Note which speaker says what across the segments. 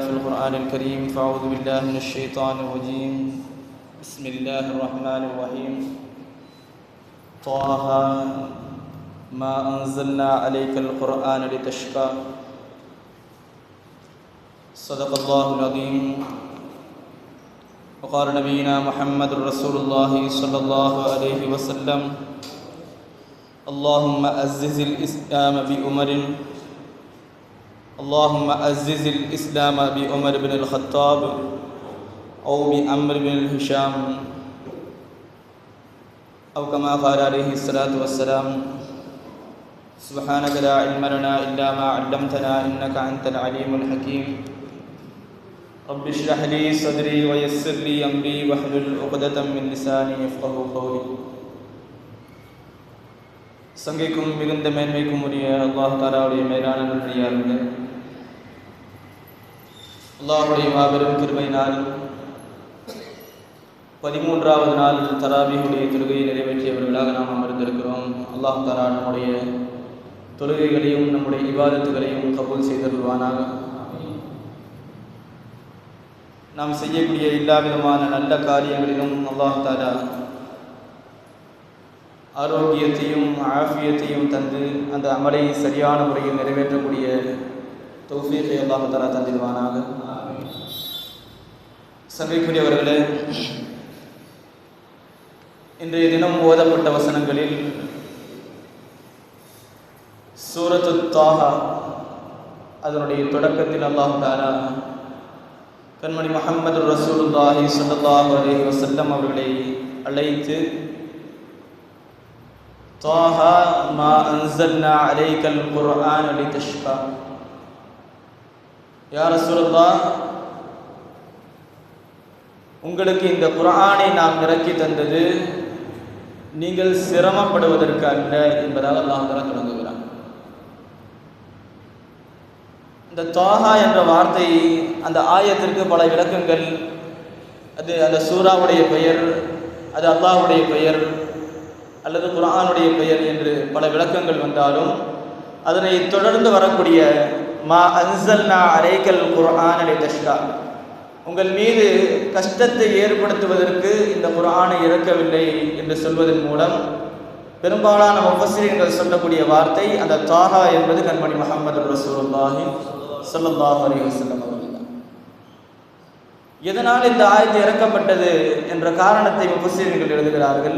Speaker 1: في القرآن الكريم فأعوذ بالله من الشيطان الرجيم. بسم الله الرحمن الرحيم. طه ما أنزلنا عليك القرآن لتشقى. صدق الله العظيم. وقال نبينا محمد رسول الله صلى الله عليه وسلم اللهم أزز الإسلام بأمر اللهم عزز الإسلام بعمر بن الخطاب أو بعمر بن الهشام أو كما قال عليه الصلاة والسلام سبحانك لا علم لنا إلا ما علمتنا إنك أنت العليم الحكيم. رب اشرح لي صدري ويسر لي أمري واحلل عقدة من لساني يفقه قولي. സംഘിക്കും മികുന്ദമേന്മയ്ക്കും ഉരിയ അള്ളാഹു താലാവുടെ മേലാനുണ്ട് அல்லாஹுடைய மாபெரும் கிருபையினால் பதிமூன்றாவது நாள் தராபியுடைய தொழுகையை நிறைவேற்றியவர்களாக நாம் அமர்ந்திருக்கிறோம். அல்லாஹ் தாலா நம்முடைய தொழுகைகளையும் நம்முடைய விவாதத்துகளையும் கபூல் செய்தருவானாக நாம் செய்யக்கூடிய எல்லா விதமான நல்ல காரியங்களிலும் அல்லாஹ் தாலா ஆரோக்கியத்தையும் ஆஃபியத்தையும் தந்து அந்த அமலை சரியான முறையில் நிறைவேற்றக்கூடிய தௌஃபீகை அல்லாஹ் தாரா தந்திடுவானாக. சர்வைக்குரியவர்களே இன்றைய தினம் ஓதப்பட்ட வசனங்களில் சூரத்து தாகா அதனுடைய தொடக்கத்தில் அல்லாஹ் கண்மணி முகமது ரசூலுல்லாஹி சல்லாஹ் அலி வசல்லம் அவர்களை அழைத்து தாஹா மா அன்சல்னா அலைக்கல் குர்ஆன் அலி தஷ்கா யார் ரசூலுல்லாஹ் உங்களுக்கு இந்த குரானை நாம் இறக்கி தந்தது நீங்கள் சிரமப்படுவதற்கு அல்ல என்பதாக அல்லாஹ் தலா தொடங்குகிறான். இந்த தோஹா என்ற வார்த்தை அந்த ஆயத்திற்கு பல விளக்கங்கள் அது அந்த சூறாவுடைய பெயர் அது அல்லாஹுடைய பெயர் அல்லது குரானுடைய பெயர் என்று பல விளக்கங்கள் வந்தாலும் அதனை தொடர்ந்து வரக்கூடிய மா அன்சல்னா அரைக்கல் குரான் அலை தஷ்கா உங்கள் மீது கஷ்டத்தை ஏற்படுத்துவதற்கு இந்த குரானை இறக்கவில்லை என்று சொல்வதன் மூலம் பெரும்பாலான முஃபசிரியர்கள் சொல்லக்கூடிய வார்த்தை அந்த தாகா என்பது கண்மணி முகமது ரசூலுல்லாஹி சொல்லல்லாஹு அலி வசல்லம் எதனால் இந்த ஆயத்து இறக்கப்பட்டது என்ற காரணத்தை முஃபசிரியர்கள் எழுதுகிறார்கள்?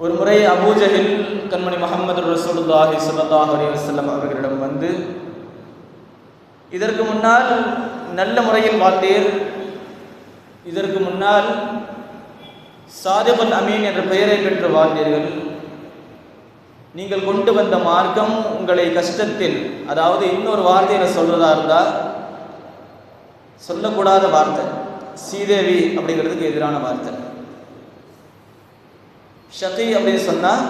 Speaker 1: ஒரு முறை அபூஜஹில் கண்மணி முகமது ரசூலுல்லாஹி ஸல்லல்லாஹு அலி வசல்லம் அவர்களிடம் வந்து இதற்கு முன்னால் நல்ல முறையில் வாழ்ந்தீர். இதற்கு முன்னால் சாதிபுல் அமீன் என்ற பெயரை பெற்று வாழ்ந்தீர்கள். நீங்கள் கொண்டு வந்த மார்க்கம் உங்களை கஷ்டத்தில் அதாவது இன்னொரு வார்த்தையில சொல்றதா இருந்தால் சொல்லக்கூடாத வார்த்தை. சீதேவி அப்படிங்கிறதுக்கு எதிரான வார்த்தை. ஷகி அப்படின்னு சொன்னால்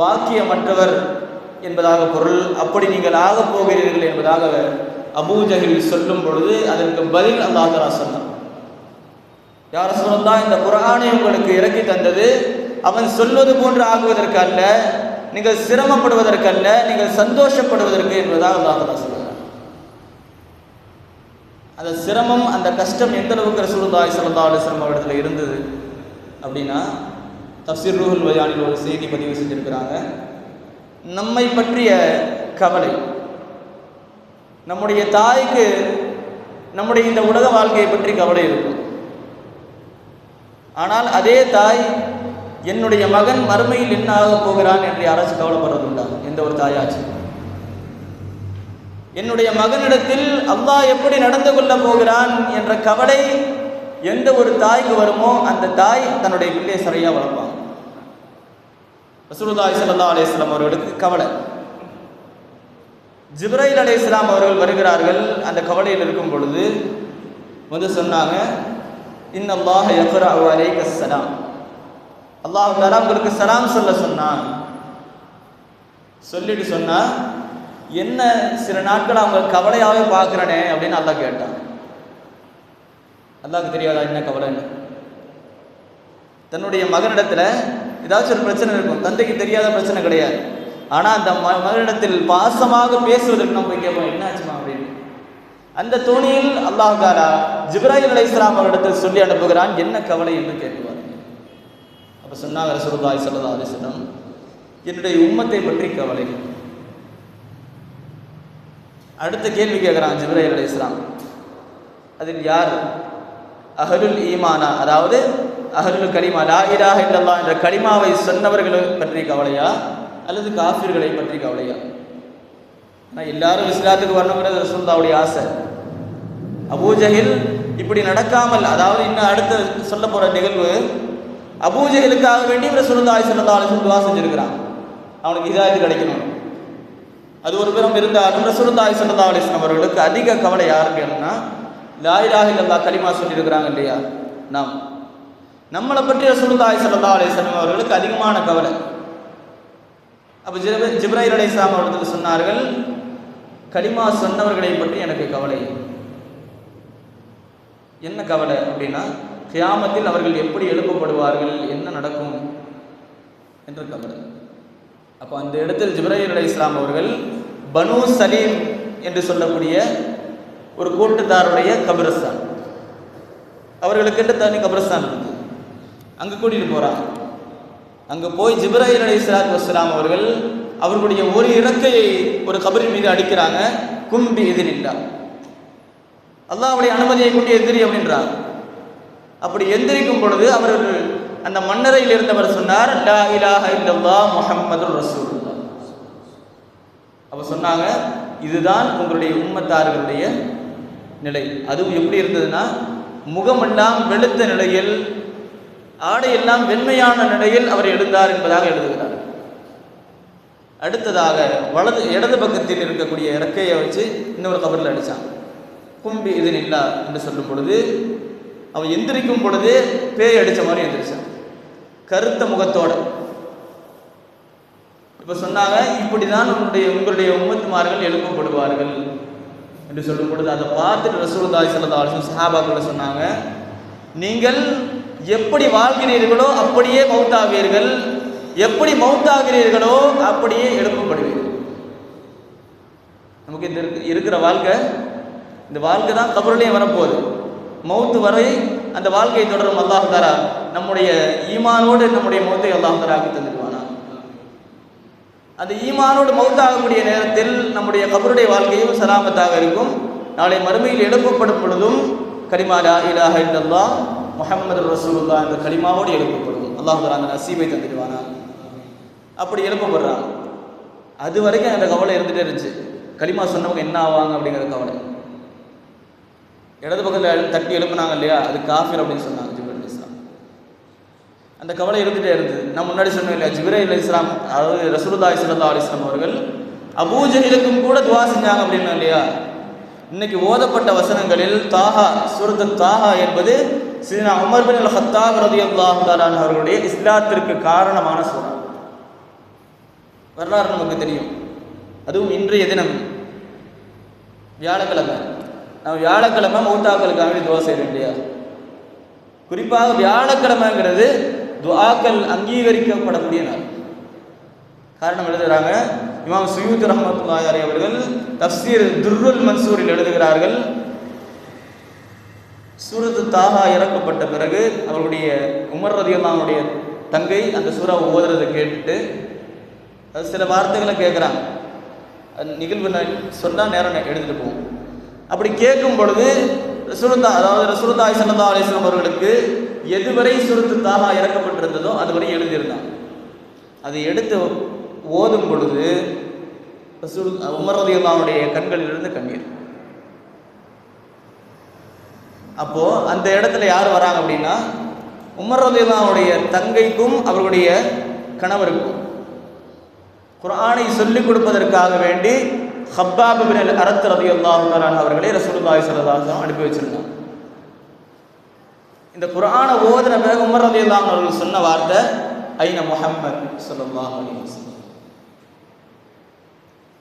Speaker 1: பாக்கியமற்றவர் என்பதாக பொருள். அப்படி நீங்கள் ஆகப் போகிறீர்கள் என்பதாக அபூஜகில் சொல்லும் பொழுது அதற்கு பதில் அல்லாஹரா சொன்னான். யார் சொல்லலாம் இந்த குரானை உங்களுக்கு இறக்கி தந்தது. அவன் சொல்வது போன்று ஆகுவதற்கு அல்ல நீங்கள் சிரமப்படுவதற்கு அல்ல நீங்கள் சந்தோஷப்படுவதற்கு என்பதாக அல்லாஹரா சொல்கிறார் அந்த சிரமம் அந்த கஷ்டம் எந்த அளவுக்கு ரசூலுல்லாய் ஸல்லல்லாஹு அலைஹி வஸல்லம் இருந்தது அப்படின்னா தப்சீர் ரூஹுல் வயானில் ஒரு செய்தி பதிவு செஞ்சிருக்கிறாங்க. நம்மை பற்றிய கவலை நம்முடைய தாய்க்கு நம்முடைய இந்த உலக வாழ்க்கையை பற்றி கவலை இருக்கும். ஆனால் அதே தாய் என்னுடைய மகன் மறுமையில் என்ன ஆக போகிறான் என்று யாராச்சும் கவலைப்படுறதுண்டா? எந்த ஒரு தாயாச்சு என்னுடைய மகனிடத்தில் அல்லாஹ் எப்படி நடந்து கொள்ளப் போகிறான் என்ற கவலை எந்த ஒரு தாய்க்கு வருமோ அந்த தாய் தன்னுடைய பிள்ளையை சரியாக வளர்ப்பாங்க ரசூலுல்லாஹி ஸல்லல்லாஹு அலைஹி வஸல்லம் அவர்களுக்கு கவலை. ஜிப்ரைல் அலை இஸ்லாம் அவர்கள் வருகிறார்கள் அந்த கவலையில் இருக்கும் பொழுது வந்து சொன்னாங்க இன்னல்லாஹ யக்ரஅு அலைக ஸலாம். அல்லாஹ் தஆலா உங்களுக்கு சலாம் சொல்ல சொன்னான் சொல்லிட்டு சொன்னா என்ன சில நாட்கள் அவங்க கவலையாகவே பார்க்குறனே அப்படின்னு அல்லாஹ் கேட்டான். அல்லாவுக்கு தெரியாதா என்ன கவலைன்னு? தன்னுடைய மகனிடத்தில் ஏதாச்சும் ஒரு பிரச்சனை இருக்கும். தந்தைக்கு தெரியாத பிரச்சனை கிடையாது. ஆனால் அந்த ம மகனிடத்தில் பாசமாக பேசுவதற்கு நம்ம கேட்போம் கேட்போம் என்னாச்சுமா அப்படின்னு? அந்த தோணியில் அல்லாஹ் ஜிப்ராஹிம் அலை இஸ்லாம் அவரிடத்தில் சொல்லி அனுப்புகிறான் என்ன கவலை என்று கேட்குவார்? அப்ப சொன்னாங்க சுருதாய் சொல்லதா அலைஹி என்னுடைய உம்மத்தை பற்றி கவலை. அடுத்த கேள்வி கேட்குறான் ஜிப்ராஹிம் அலை இஸ்லாம் அதில் யார் அஹருல் ஈமானா? அதாவது அஹருல் கலிமா லா இலாஹ இல்லல்லாஹ் என்ற கலிமாவை சொன்னவர்களை பற்றி கவலையா? அல்லது காஃபிர்களை பற்றி கவலையா? ஆனால் எல்லாரும் இஸ்லாத்துக்கு வரணுங்கிறது ரசூல்லாவுடைய ஆசை. அபூஜஹில் இப்படி நடக்காமல் அதாவது இன்னும் அடுத்து சொல்ல போற நிகழ்வு அபூஜஹிலுக்காக வேண்டி ரசூலுல்லாஹி ஸல்லல்லாஹு அலைஹி வஸல்லம் செஞ்சிருக்கிறான். அவனுக்கு ஹிதாயத் கிடைக்கணும். அது ஒரு பெரும் இருந்தாலும் ரசூலுல்லாஹி ஸல்லல்லாஹு அலைஹி வஸல்லம் அவர்களுக்கு அதிக கவலை யாருக்கு என்னன்னா லா இலாஹ இல்லல்லாஹ் கலிமா சொல்லியிருக்கிறாங்க இல்லையா? நாம். நம்மளை பற்றி ரசூலுல்லாஹி ஸல்லல்லாஹு அலைஹி வஸல்லம் அவர்களுக்கு அதிகமான கவலை. அப்போ ஜிப்ர ஜிப்ராஹிம் அலைஹிஸ்ஸலாம் அவர்கள் சொன்னார்கள் கலிமா சொன்னவர்களை பற்றி எனக்கு கவலை. என்ன கவலை அப்படின்னா கியாமத்தில் அவர்கள் எப்படி எழுப்பப்படுவார்கள் என்ன நடக்கும் என்று கவலை. அப்போ அந்த இடத்தில் ஜிப்ராஹிம் அலை இஸ்லாம் அவர்கள் பனு சலீம் என்று சொல்லக்கூடிய ஒரு கூட்டுத்தாருடைய கபிரஸ்தான். அவர்களுக்கு தனி கபிரஸ்தான் இருக்கு? அங்கே கூட்டிகிட்டு போகிறாங்க அங்கே போய் ஜிப்ராஹிம் அலி இஸ்லாத் வஸ்லாம் அவர்கள் அவர்களுடைய ஒரு இறக்கையை ஒரு கபரின் மீது அடிக்கிறாங்க. கும்பி எதிரில்லா அல்லாவுடைய அனுமதியை கொண்டு எதிரி அப்படின்றார் அப்படி எந்திரிக்கும் பொழுது அவர்கள் அந்த மன்னரையில் இருந்தவர் சொன்னார் லா இலாஹ இல்லல்லாஹ் முஹம்மதுர் ரசூலுல்லாஹ். சொன்னாங்க இதுதான் உங்களுடைய உம்மத்தார்களுடைய நிலை. அதுவும் எப்படி இருந்ததுன்னா முகமெல்லாம் வெளுத்த நிலையில் ஆடையெல்லாம் வெண்மையான நிலையில் அவர் எழுந்தார் என்பதாக எழுதுகிறார். அடுத்ததாக வலது இடது பக்கத்தில் இருக்கக்கூடிய இறக்கையை வச்சு இன்னொரு கபரில் அடித்தான் கும்பி இது நில்லா என்று சொல்லும் பொழுது அவன் எந்திரிக்கும் பொழுது பேய் அடித்த மாதிரி எந்திரிச்சான். கருத்த முகத்தோட. இப்போ சொன்னாங்க இப்படி தான் உங்களுடைய உங்களுடைய உம்மத்துமார்கள் எழுப்பப்படுவார்கள். என்று சொல்லும் பொழுது அதை பார்த்துட்டு ரசூல் தாய் அலைஹி வஸல்லம் சஹாபாக்கள் சொன்னாங்க நீங்கள் எப்படி வாழ்கிறீர்களோ அப்படியே மௌத்தாவீர்கள். எப்படி மௌத்தாகிறீர்களோ அப்படியே எழுப்பப்படுவீர்கள். நமக்கு இந்த இருக்கிற வாழ்க்கை இந்த வாழ்க்கை தான் கபருலையும் வரப்போகுது. மௌத்து வரை அந்த வாழ்க்கையை தொடரும் அல்லாஹ் தாரா நம்முடைய ஈமானோடு நம்முடைய மௌத்தை அல்லாஹ் தாரா ஆக்கி தந்துடுவானா அந்த ஈமானோடு மௌத்தாகக்கூடிய நேரத்தில் நம்முடைய கபருடைய வாழ்க்கையும் சலாமத்தாக இருக்கும். நாளை மறுமையில் எழுப்பப்படும் பொழுதும் கரிமாலா இலாஹ முகமது ரசூல்லா என்ற களிமாவோடு எழுப்பப்படும் அல்லாஹ் அந்த நசீமை தந்துடுவானா? அப்படி எழுப்பப்படுறாங்க அது வரைக்கும் அந்த கவலை இருந்துகிட்டே இருந்துச்சு. களிமா சொன்னவங்க என்ன ஆவாங்க அப்படிங்கிற கவலை. இடது பக்கத்தில் தட்டி எழுப்புனாங்க இல்லையா? அது காஃபிர் அப்படின்னு சொன்னாங்க ஜிப்ரல் இஸ்லாம் அந்த கவலை இருந்துகிட்டே இருந்தது. நான் முன்னாடி சொன்னேன் இல்லையா? ஜிப்ரல் இஸ்லாம் அதாவது ரசூலுல்லாஹி இஸ்லா அலிஸ்லாம் அவர்கள் அபூஜஹிலுக்கும் கூட துவா செஞ்சாங்க அப்படின்னா இல்லையா? இன்னைக்கு ஓதப்பட்ட வசனங்களில் தாஹா சுருத்த தாஹா என்பது சீனா உமர் பின் அல் ஹத்தாப் ரதி தஆலா அவர்களுடைய இஸ்லாத்திற்கு காரணமான சூறா. வரலாறு நமக்கு தெரியும். அதுவும் இன்றைய தினம். வியாழக்கிழமை. நம்ம வியாழக்கிழமை மௌத்தாக்களுக்காக வேண்டி துவா செய்ய வேண்டியா குறிப்பாக வியாழக்கிழமைங்கிறது துவாக்கள் அங்கீகரிக்கப்படக்கூடிய நாள். காரணம் எழுதுகிறாங்க இமாம் சுயூத் ரஹமத் அவர்கள் தஃப்சீர் துர்ருல் மன்சூரில் எழுதுகிறார்கள். சூரத்து தாகா இறக்கப்பட்ட பிறகு அவருடைய உமர் ரதியல்லாவுடைய தங்கை அந்த சூறாவை ஓதுறதை கேட்டுட்டு அது சில வார்த்தைகளை கேட்குறாங்க அந்த நிகழ்வு சொன்னால் நேரம் எடுத்துகிட்டு போவோம். அப்படி கேட்கும் பொழுது ரசூலுல்லா அதாவது ரசூலுல்லாஹி சல்லா அலிஸ்லாம் அவர்களுக்கு எதுவரை சுருத்து தாகா இறக்கப்பட்டிருந்ததோ அதுவரை எழுதியிருந்தாங்க அதை எடுத்து ஓதும் பொழுது ரசூல் உமர் ரதியல்லாவுடைய கண்களிலிருந்து கண்ணீர். அப்போ அந்த இடத்துல யார் வராங்க அப்படின்னா உமர் ரலியல்லாஹுடைய தங்கைக்கும் அவர்களுடைய கணவருக்கும். குரானை சொல்லிக் கொடுப்பதற்காக வேண்டி ஹப்பாப் பின் அரத் ரதி தஆலா அவர்களை ரசூலுல்லாஹி ஸல்லல்லாஹு அனுப்பி வச்சிருந்தாங்க. இந்த குரான ஓதுன பிறகு உமர் ரலியல்லாஹு அவர்கள் சொன்ன வார்த்தை ஐன முஹம்மத் ஸல்லல்லாஹு அலைஹி வஸல்லம்.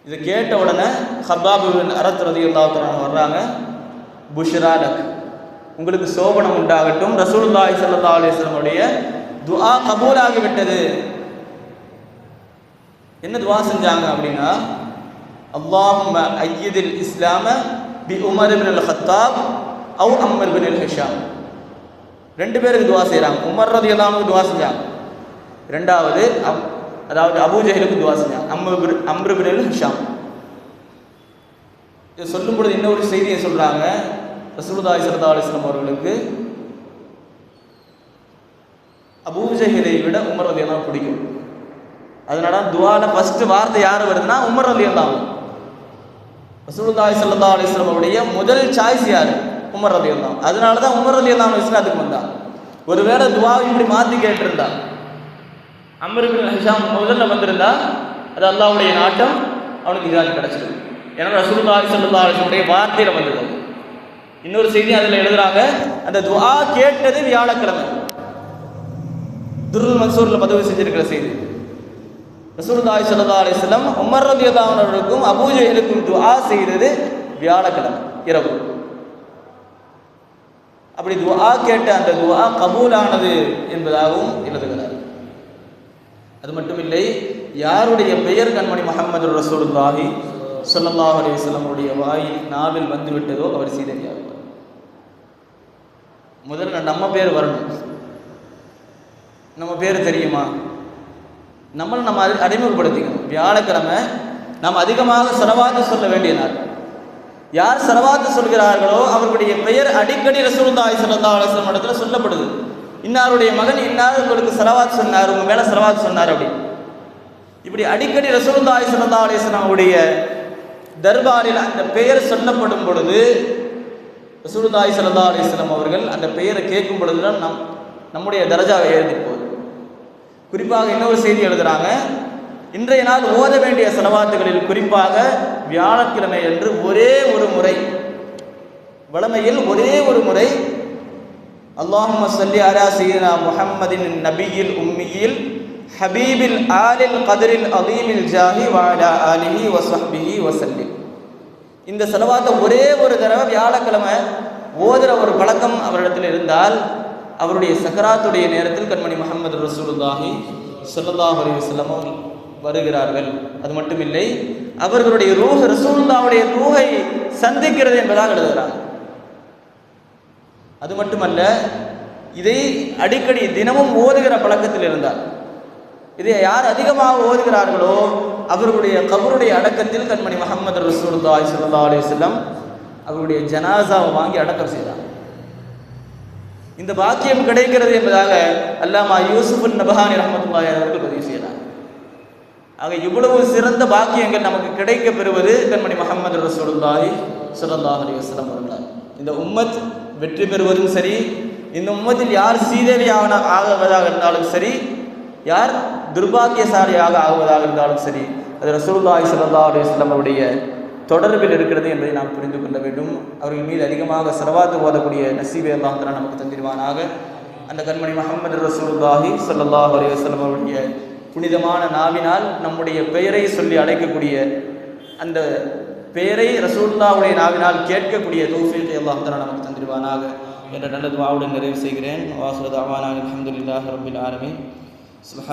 Speaker 1: இது கேட்ட உடனே ஹப்பாப் பின் அரத் ரதி தஆலா வர்றாங்க புஷ்ரா லக். உங்களுக்கு சோபனம் உண்டாகட்டும். ரசூல்லாய் சல்லா அலிஸ்லமுடைய துவா கபூலாகிவிட்டது கபூலாகி விட்டது என்ன துவா செஞ்சாங்க அப்படின்னா அல்லாஹும் ஐயதில் இஸ்லாம பி உமர் பின் அல் ஹத்தாப் அவு அம்மர் பின் அல் ஹிஷாம் ரெண்டு பேருக்கு துவா செய்கிறாங்க உமர் ரதி அல்லாமுக்கு துவா செஞ்சாங்க. ரெண்டாவது அப்- அதாவது அபூஜஹலுக்கு துவா செஞ்சாங்க. அம்ரு அம்ரு பின் அல் ஹிஷாம் இது சொல்லும் பொழுது இன்னொரு செய்தியை சொல்கிறாங்க ரசூலுதாய் சரதா அலிஸ்லாம் அவர்களுக்கு அபூஜஹலை விட உமர் ரலியல்லாஹு பிடிக்கும். அதனால துவால ஃபர்ஸ்ட் வார்த்தை யார் வருதுன்னா உமர் ரலியல்லாஹு. எல்லாம் ரசூலுதாய் அலைஹி அலிஸ்லாம் அவருடைய முதல் சாய்ஸ் யார்? உமர் ரலியல்லாஹு. அதனால தான் உமர் ரலியல்லாஹு இஸ்லாத்துக்கு வந்தான் ஒருவேளை துவாவை இப்படி மாற்றி கேட்டிருந்தா அமருக்கு ஹிஷாம் முதல்ல வந்திருந்தா அது அல்லாவுடைய நாட்டம் அவனுக்கு இதாக கிடைச்சிடும். ஏன்னா ரசூலுல்லாஹி ஸல்லல்லாஹு அலைஹி உடைய வார்த்தையில வந்தது இன்னொரு செய்தி அதுல எழுதுறாங்க அந்த துவா கேட்டது வியாழக்கிழமை. துருல் மன்சூர்ல பதிவு செஞ்சிருக்கிற செய்தி. ரசூர்தாய் ஸல்லல்லாஹு அலிஸ்லம் உமர் ரலியல்லாஹு அபூஜைகளுக்கும் துவா செய்தது வியாழக்கிழமை இரவு. அப்படி துவா கேட்ட அந்த துவா கபூலானது என்பதாகவும் எழுதுகிறார். அது மட்டுமில்லை யாருடைய பெயர் கண்மணி முஹம்மது ரசூலுல்லாஹி சொல்லல்லாஹ் அலைஹி உடைய வாயில் நாவில் வந்து விட்டதோ அவர் சீதனியாகும் முதல்ல நம்ம பேர் வரணும். நம்ம பேர் தெரியுமா? நம்மளை நம்ம அது அறிமுகப்படுத்திக்கணும் வியாழக்கிழமை நாம் அதிகமாக செலவாத்து சொல்ல வேண்டிய நாள். யார் செலவாத்து சொல்கிறார்களோ அவர்களுடைய பெயர் அடிக்கடி ரசூலுல்லாஹி ஸல்லல்லாஹு அலைஹி இடத்துல சொல்லப்படுது. இன்னாருடைய மகன் இன்னார் உங்களுக்கு செலவாத்து சொன்னார் உங்கள் மேலே செலவாத்து சொன்னார் அப்படி. இப்படி அடிக்கடி ரசூலுல்லாஹி ஸல்லல்லாஹு அலைஹி உடைய தர்பாரில் அந்த பெயர் சொல்லப்படும் பொழுது ரசூலுல்லாய் சல்லா அலிஸ்லாம் அவர்கள் அந்த பெயரை கேட்கும் பொழுதுதான் நம் நம்முடைய தரஜாவை எழுதி போகுது குறிப்பாக இன்னொரு செய்தி எழுதுறாங்க. இன்றைய நாள் ஓத வேண்டிய செலவாத்துகளில் குறிப்பாக வியாழக்கிழமை என்று ஒரே ஒரு முறை வளமையில் ஒரே ஒரு முறை அல்லாஹும்ம சல்லி அரா சீனா முஹம்மதின் நபியில் உம்மியில் ஹபீபில் ஆலில் கதிரில் அதீமில் ஜாஹி வாடா அலிஹி வசஹ்பிஹி வசல்லி இந்த செலவாத்தை ஒரே ஒரு தடவை வியாழக்கிழமை ஓதுற ஒரு பழக்கம் அவரிடத்தில் இருந்தால் அவருடைய சக்கராத்துடைய நேரத்தில் கண்மணி முகமது ரசூலுல்லாஹி ஸல்லல்லாஹு அலைஹி வஸல்லம் வருகிறார்கள். அது மட்டுமில்லை அவர்களுடைய ரூஹ் ரசூலுல்லாவுடைய ரூஹை சந்திக்கிறது என்பதாக எழுதுகிறார் அது மட்டுமல்ல இதை அடிக்கடி தினமும் ஓதுகிற பழக்கத்தில் இருந்தார். இதை யார் அதிகமாக ஓதுகிறார்களோ அவர்களுடைய கபருடைய அடக்கத்தில் கண்மணி முகமது ரசூலுல்லாஹி ஸல்லல்லாஹு அலைஹி அவருடைய ஜனாசாவை வாங்கி அடக்கம் செய்தார். இந்த பாக்கியம் கிடைக்கிறது என்பதாக அல்லாமா யூசுப் நபஹானி ரஹமத்துல்லாய் அவர்கள் பதிவு செய்கிறார் ஆக இவ்வளவு சிறந்த பாக்கியங்கள் நமக்கு கிடைக்க பெறுவது கண்மணி முகமது ரசூலுல்லாஹி ஸல்லல்லாஹு அலைஹி அவர்களால். இந்த உம்மத் வெற்றி பெறுவதும் சரி இந்த உம்மத்தில் யார் சீதேவியான ஆகுவதாக இருந்தாலும் சரி யார் துர்பாக்கியசாலியாக ஆகுவதாக இருந்தாலும் சரி அது ரசூல்லாய் சல்லா அலைஹி அவருடைய தொடர்பில் இருக்கிறது என்பதை நாம் புரிந்து கொள்ள வேண்டும். அவர்கள் மீது அதிகமாக செலவாத்து ஓதக்கூடிய நசீபே அல்லாஹ் நமக்கு தந்திருவானாக. அந்த கண்மணி முகமது ரசூல்லாஹி ஸல்லல்லாஹு அலுவலம் அவருடைய புனிதமான நாவினால் நம்முடைய பெயரை சொல்லி அழைக்கக்கூடிய அந்த பெயரை ரசூல்லாவுடைய நாவினால் கேட்கக்கூடிய தௌஃபீகை அல்லாஹ் நமக்கு தந்திருவானாக என்ற நல்லது மாவுடன் நிறைவு செய்கிறேன். வாஹிரு அலமதுல்லாஹ் அல்ஹம்துலில்லாஹி ரப்பில்